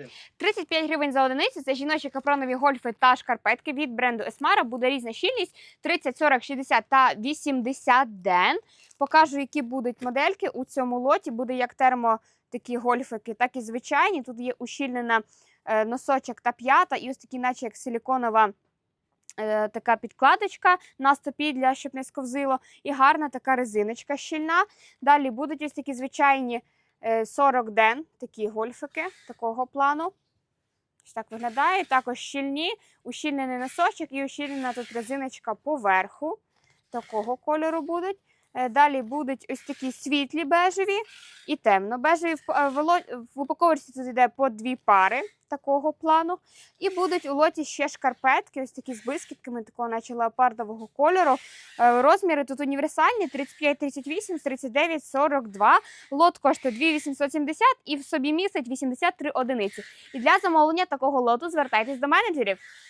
один. 35 гривень за одиницю. Це жіночі капронові гольфи та шкарпетки від бренду Esmara. Буде різна щільність 30, 40, 60 та 80 ден. Покажу, які будуть модельки у цьому лоті. Буде як термо такі гольфики, так і звичайні. Тут є ущільнена е, носочок та п'ята, і ось такі, наче як силіконова. е, Така підкладочка на стопі для щоб не сковзило, і гарна така резиночка щільна. Далі будуть ось такі звичайні 40 ден, такі гольфики такого плану. Ось так виглядає. Також щільні, ущільнений носочок і ущільнена тут резиночка поверху. Такого кольору будуть. Е, Далі будуть ось такі світлі бежеві і темно-бежеві. Е, в упаковці тут йде по дві пари такого плану. І будуть у лоті ще шкарпетки, ось такі з блискітками, такого наче леопардового кольору. Е, Розміри тут універсальні: 35, 38, 39, 42. Лот коштує 2870 і в собі містить 83 одиниці. І для замовлення такого лоту звертайтесь до менеджерів.